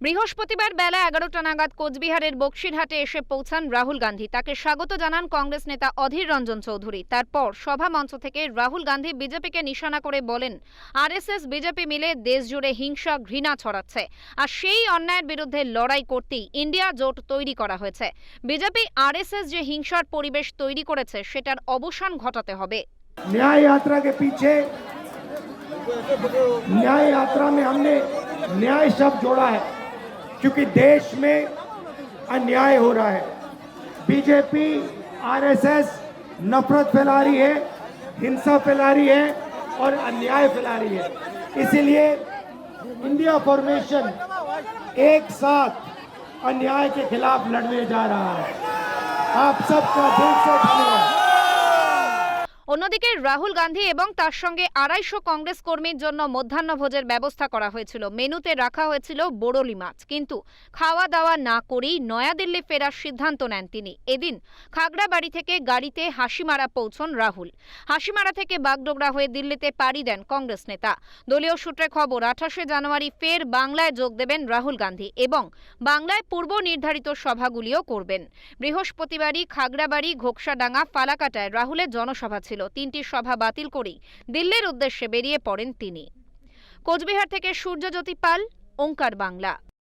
বৃহস্পতিবার বেলা এগারোটা নাগাদ কোচবিহারের বক্সিরহাটে এসে পৌঁছান রাহুল গান্ধী তাকে স্বাগত জানান কংগ্রেস নেতা অধীর রঞ্জন চৌধুরী তারপর সভা মঞ্চ থেকে রাহুল গান্ধী বিজেপিকে নিশানা করে বলেন আরএসএস বিজেপি মিলে দেশ জুড়ে হিংসা ঘৃণা ছড়াচ্ছে আর সেই অন্যায়ের বিরুদ্ধে লড়াই করতেই ইন্ডিয়া জোট তৈরি করা হয়েছে বিজেপি আরএসএস যে হিংসার পরিবেশ তৈরি করেছে সেটার অবসান ঘটাতে হবে न्याय यात्रा के पीछे न्याय यात्रा में हमने न्याय शब्द जोड़ा है क्योंकि देश में अन्याय हो रहा है। बीजेपी, आरएसएस नफरत फैला रही है, हिंसा फैला रही है और अन्याय फैला रही है। इसीलिए इंडिया फॉर्मेशन एक साथ अन्याय के खिलाफ लड़ने जा रहा है। आप सबका दिल से धन्यवाद। অন্যদিকে রাহুল গান্ধী এবং তার সঙ্গে আড়াইশো কংগ্রেস কর্মীর জন্য মধ্যাহ্নভোজের ব্যবস্থা করা হয়েছিল। মেনুতে রাখা হয়েছিল বোরলি মাছ। কিন্তু খাওয়া দাওয়া না করেই নয়াদিল্লি ফেরার সিদ্ধান্ত নেন তিনি। এদিন খাগড়াবাড়ি থেকে গাড়িতে হাসিমারা পৌঁছন রাহুল। হাসিমারা থেকে বাগডোগরা হয়ে দিল্লিতে পাড়ি দেন কংগ্রেস নেতা। দলীয় সূত্রে খবর, আঠাশে জানুয়ারি ফের বাংলায় যোগ দেবেন রাহুল গান্ধী এবং বাংলায় পূর্ব নির্ধারিত সভাগুলিও করবেন। বৃহস্পতিবারই খাগড়াবাড়ি ঘোকসাডাঙ্গা ফালাকাটায় রাহুলের জনসভা ছিল। তিনটি সভা বাতিল করেই দিল্লির উদ্দেশ্যে বেরিয়ে পড়েন তিনি। কোচবিহার থেকে সূর্যজ্যোতি পাল, ওঙ্কার বাংলা।